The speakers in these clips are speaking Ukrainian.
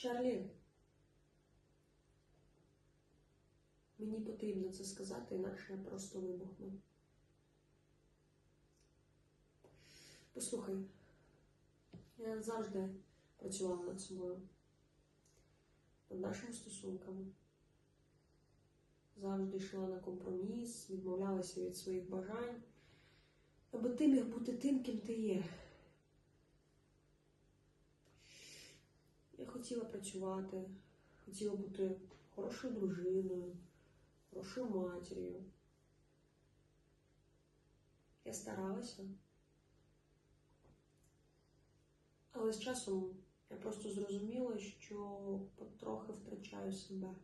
Чарлі. Мені потрібно це сказати, інакше я просто вибухну. Послухай, я завжди працювала над собою, над нашими стосунками. Завжди йшла на компроміс, відмовлялася від своїх бажань, аби ти міг бути тим, ким ти є. Я хотіла працювати, хотіла бути хорошою дружиною, хорошою матір'ю. Я старалася. Але з часом я просто зрозуміла, що потрохи втрачаю себе.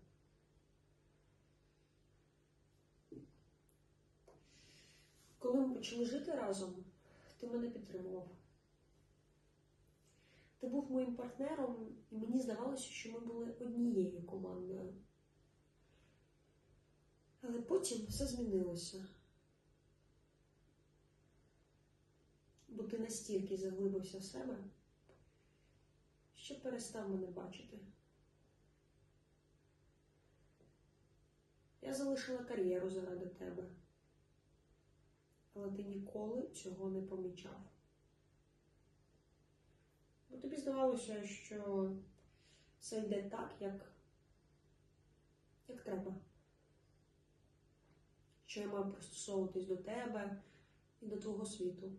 Коли ми почали жити разом, ти мене підтримував. Ти був моїм партнером, і мені здавалося, що ми були однією командою. Але потім все змінилося. Бо ти настільки заглибився в себе, що перестав мене бачити. Я залишила кар'єру заради тебе, але ти ніколи цього не помічав. Здавалося, що все йде так, як, як треба. Що я маю пристосовуватись до тебе і до твого світу.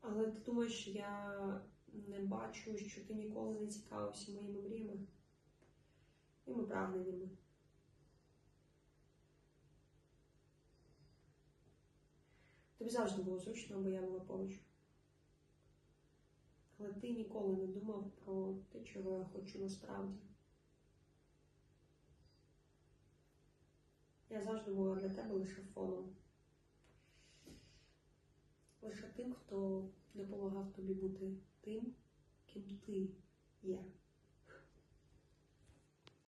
Але ти думаєш, я не бачу, що ти ніколи не цікавився моїми мріями, моїми прагненнями. Тобі завжди було зручно, бо я була поруч. Але ти ніколи не думав про те, чого я хочу насправді. Я завжди була для тебе лише фоном. Лише тим, хто допомагав тобі бути тим, ким ти є.